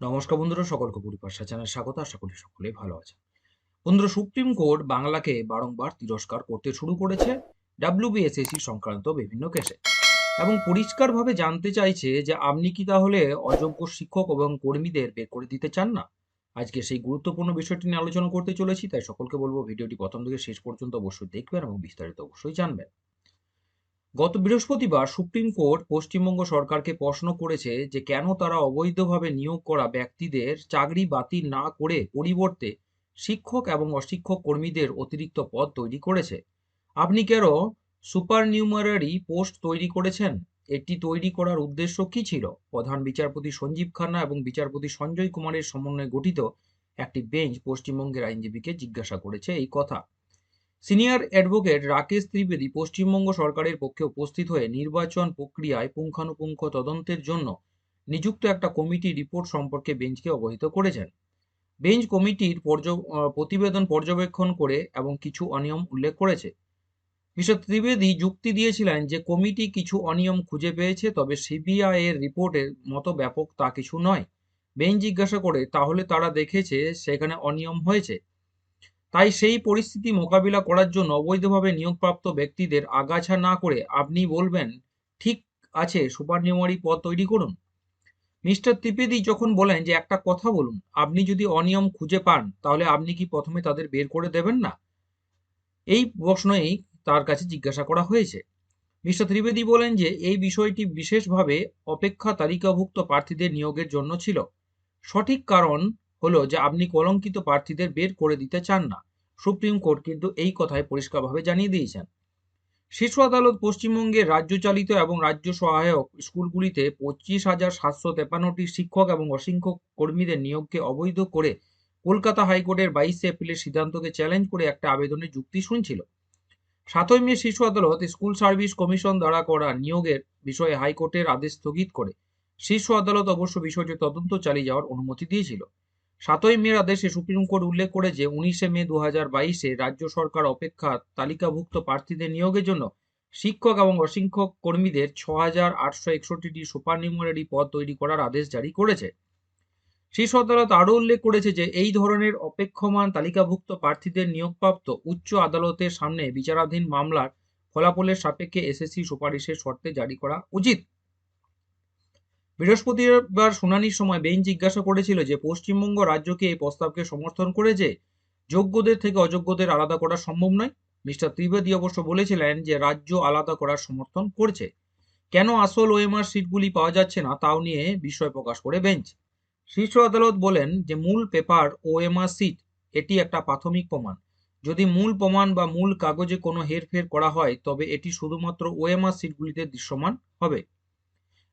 নমস্কার বন্ধুরা, সকলকে পরিভাষা চ্যানেল স্বাগত, আশা করি সকলেই ভালো আছে বন্ধুরা, সুপ্রিম কোর্ট বাংলাকে বারংবার তিরস্কার করতে শুরু করেছে ডাব্লিউবিএসএসি সংক্রান্ত বিভিন্ন কেসে। এবং পরিষ্কারভাবে জানতে চাইছে যে আপনি কি তাহলে অযোগ্য শিক্ষক এবং কর্মীদের বের করে দিতে চান না? আজকে সেই গুরুত্বপূর্ণ বিষয়টি নিয়ে আলোচনা করতে চলেছি, তাই সকলকে বলব ভিডিওটি প্রথম থেকে শেষ পর্যন্ত অবশ্যই দেখবেন এবং বিস্তারিত অবশ্যই জানবেন। গত বৃহস্পতিবার সুপ্রিম কোর্ট পশ্চিমবঙ্গ সরকারকে প্রশ্ন করেছে যে কেন তারা অবৈধভাবে নিয়োগ করা ব্যক্তিদের চাকরি বাতিল না করে পরিবর্তে শিক্ষক এবং অশিক্ষক কর্মীদের অতিরিক্ত পদ তৈরি করেছে। আপনি কেন সুপার নিউমারারি পোস্ট তৈরি করেছেন? এটি তৈরি করার উদ্দেশ্য কি ছিল? প্রধান বিচারপতি সঞ্জীব খান্না এবং বিচারপতি সঞ্জয় কুমারের সমন্বয়ে গঠিত একটি বেঞ্চ পশ্চিমবঙ্গের আইনজীবীকে জিজ্ঞাসা করেছে এই কথা। সিনিয়র অ্যাডভোকেট রাকেশ ত্রিবেদী পশ্চিমবঙ্গ সরকারের পক্ষে উপস্থিত হয়ে নির্বাচন প্রক্রিয়ায় পুঙ্খানুপুঙ্খ তদন্তের জন্য নিযুক্ত একটা কমিটি রিপোর্ট সম্পর্কে বেঞ্চকে অবহিত করেছেন। বেঞ্চ কমিটির প্রতিবেদন পর্যবেক্ষণ করে এবং কিছু অনিয়ম উল্লেখ করেছে। মিস্টার ত্রিবেদী যুক্তি দিয়েছিলেন যে কমিটি কিছু অনিয়ম খুঁজে পেয়েছে, তবে সিবিআই এর রিপোর্টের মতো ব্যাপক তা কিছু নয়। বেঞ্চ জিজ্ঞাসা করে, তাহলে তারা দেখেছে সেখানে অনিয়ম হয়েছে? তাই সেই পরিস্থিতি মোকাবিলা করার জন্য অবৈধভাবে নিয়োগপ্রাপ্ত ব্যক্তিদের আগাছা না করে আপনি বলবেন, ঠিক আছে সুপারনিউমারি পদ তৈরি করুন। মিস্টার ত্রিবেদী যখন বলেন যে একটা কথা বলুন, আপনি যদি অনিয়ম খুঁজে পান, তাহলে আপনি কি প্রথমে তাদের বের করে দেবেন না? এই প্রশ্নই তার কাছে জিজ্ঞাসা করা হয়েছে। মিস্টার ত্রিবেদী বলেন যে এই বিষয়টি বিশেষভাবে অপেক্ষা তালিকাভুক্ত প্রার্থীদের নিয়োগের জন্য ছিল। সঠিক কারণ হলো যে আপনি কলঙ্কিত প্রার্থীদের বের করে দিতে চান না। সুপ্রিম কোর্ট কিন্তু এই কথায় পরিষ্কারভাবে জানিয়ে দিয়েছেন। শীর্ষ আদালত পশ্চিমবঙ্গের রাজ্য চালিত এবং রাজ্য সহায়ক স্কুলগুলিতে পঁচিশ হাজার সাতশো তেপান্নটি শিক্ষক এবং অসংখ্য কর্মীদের নিয়োগকে অবৈধ করে কলকাতা হাইকোর্টের বাইশে এপ্রিলের সিদ্ধান্তকে চ্যালেঞ্জ করে একটা আবেদনের যুক্তি শুনছিল। সাতই মে শীর্ষ আদালত স্কুল সার্ভিস কমিশন দ্বারা করা নিয়োগের বিষয়ে হাইকোর্টের আদেশ স্থগিত করে। শীর্ষ আদালত অবশ্য বিষয়টি তদন্ত চালিয়ে যাওয়ার অনুমতি দিয়েছিল। সাতই মের আদেশে সুপ্রিম কোর্ট উল্লেখ করে যে উনিশে মে দু হাজার বাইশে রাজ্য সরকার অপেক্ষা তালিকাভুক্ত প্রার্থীদের নিয়োগের জন্য শিক্ষক এবং অশিক্ষক কর্মীদের ছ হাজার আটশো একষট্টিটি সুপারনিউমারি পদ তৈরি করার আদেশ জারি করেছে। শীর্ষ আদালত আরও উল্লেখ করেছে যে, এই ধরনের অপেক্ষমান তালিকাভুক্ত প্রার্থীদের নিয়োগপ্রাপ্ত উচ্চ আদালতের সামনে বিচারাধীন মামলার ফলাফলের সাপেক্ষে এসএসসি সুপারিশের শর্তে জারি করা উচিত। বৃহস্পতিবার শুনানির সময় বেঞ্চ জিজ্ঞাসা করেছিল যে পশ্চিমবঙ্গ রাজ্যকে এই প্রস্তাবকে সমর্থন করে যে যোগ্যদের থেকে অযোগ্যদের আলাদা করা সম্ভব নয়। মিস্টার ত্রিবেদী অবশ্য বলেছিলেন যে রাজ্য আলাদা করার সমর্থন করছে। কেন আসল ওএমআর সিটগুলি পাওয়া যাচ্ছে না তাও নিয়ে বিস্ময় প্রকাশ করে বেঞ্চ। শীর্ষ আদালত বলেন যে মূল পেপার ওএমআর সিট, এটি একটা প্রাথমিক প্রমাণ। যদি মূল প্রমাণ বা মূল কাগজে কোনো হেরফের করা হয়, তবে এটি শুধুমাত্র ওএমআর সিটগুলিতে দৃশ্যমান হবে।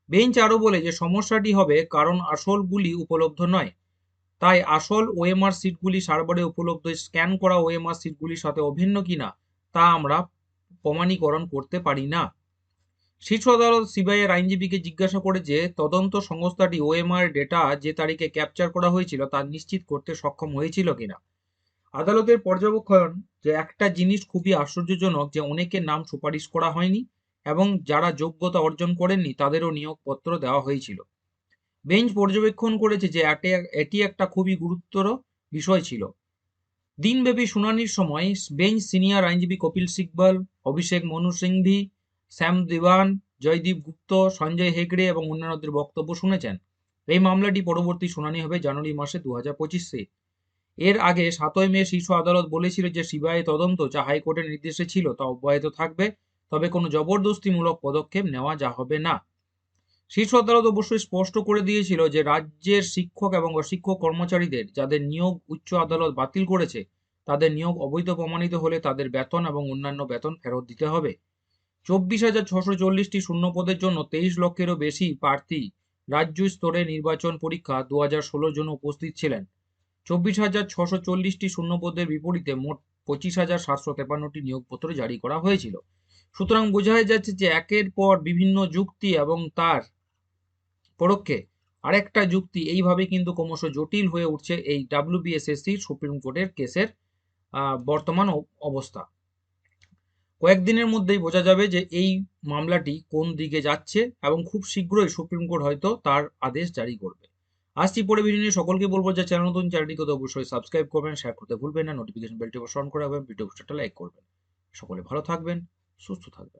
বেঞ্চ আরও বলে যে সমস্যাটি হবে কারণ আসলগুলি উপলব্ধ নয়। তাই আসল ওএমআর সিটগুলি সার্ভারে উপলব্ধ, স্ক্যান করা ওএমআর সিটগুলির সাথে অভিন্ন কিনা তা আমরা প্রমাণীকরণ করতে পারি না। শীর্ষ আদালত সিবিআইয়ের আইনজীবীকে জিজ্ঞাসা করে যে তদন্ত সংস্থাটি ওএমআর ডেটা যে তারিখে ক্যাপচার করা হয়েছিল তা নিশ্চিত করতে সক্ষম হয়েছিল কিনা। আদালতের পর্যবেক্ষণ যে একটা জিনিস খুবই আশ্চর্যজনক যে অনেকের নাম সুপারিশ করা হয়নি। এবং যারা যোগ্যতা অর্জন করেননি তাদেরও নিয়োগপত্র দেওয়া হয়েছিল। বেঞ্চ পর্যবেক্ষণ করেছে যে এটে- একটা খুবই গুরুতর বিষয় ছিল। দিনব্যাপী শুনানির সময় বেঞ্চ সিনিয়র আইনজীবী কপিল সিকবল, অভিষেক মনু সিংভি শ্যাম দেওয়ান, জয়দীপ গুপ্ত, সঞ্জয় হেগড়ে এবং অন্যান্যদের বক্তব্য শুনেছেন। এই মামলাটি পরবর্তী শুনানি হবে জানুয়ারি মাসে দু হাজার পঁচিশে। এর আগে সাতই মে শীর্ষ আদালত বলেছিল যে সিবিআই তদন্ত যা হাইকোর্টের নির্দেশে ছিল তা অব্যাহত থাকবে। তবে কোনো জবরদস্তিমূলক পদক্ষেপ নেওয়া যা হবে না। শীর্ষ আদালত অবশ্যই স্পষ্ট করে দিয়েছিল যে রাজ্যের শিক্ষক এবং অশিক্ষক কর্মচারীদের যাদের নিয়োগ উচ্চ আদালত বাতিল করেছে, তাদের নিয়োগ অবৈধ প্রমাণিত হলে তাদের বেতন এবং অন্যান্য বেতন ফেরত দিতে হবে। চব্বিশ হাজার ছশো চল্লিশটি শূন্য পদের জন্য তেইশ লক্ষেরও বেশি প্রার্থী রাজ্য স্তরে নির্বাচন পরীক্ষা দু হাজার ষোলোর জন্য উপস্থিত ছিলেন। চব্বিশ হাজার ছশো চল্লিশটি শূন্য পদের বিপরীতে মোট পঁচিশ হাজার সাতশো তেপান্নটি নিয়োগপত্র জারি করা হয়েছিল। সুতরাং বোঝাই যাচ্ছে যে একের পর বিভিন্ন যুক্তি এবং তার পরোক্ষে আরেকটা যুক্তি এইভাবে কিন্তু ক্রমশ জটিল হয়ে উঠছে এই ডাব্লিউবিএসএসসি সুপ্রিম কোর্টের কেসের বর্তমান অবস্থা। কয়েকদিনের মধ্যেই বোঝা যাবে যে এই মামলাটি কোন দিকে যাচ্ছে এবং খুব শীঘ্রই সুপ্রিম কোর্ট হয়তো তার আদেশ জারি করবে। আসছি পরে ভিডিও নিয়ে। সকলকে বলব যে চ্যানেল নতুন, চ্যানেলটিকে তো অবশ্যই সাবস্ক্রাইব করবেন শেয়ার করতে ভুলবেন না নোটিফিকেশন বেলটি অন করে রাখবেন ভিডিও পোস্টারটা লাইক করবেন। সকলে ভালো থাকবেন। সুস্থ থাকবেন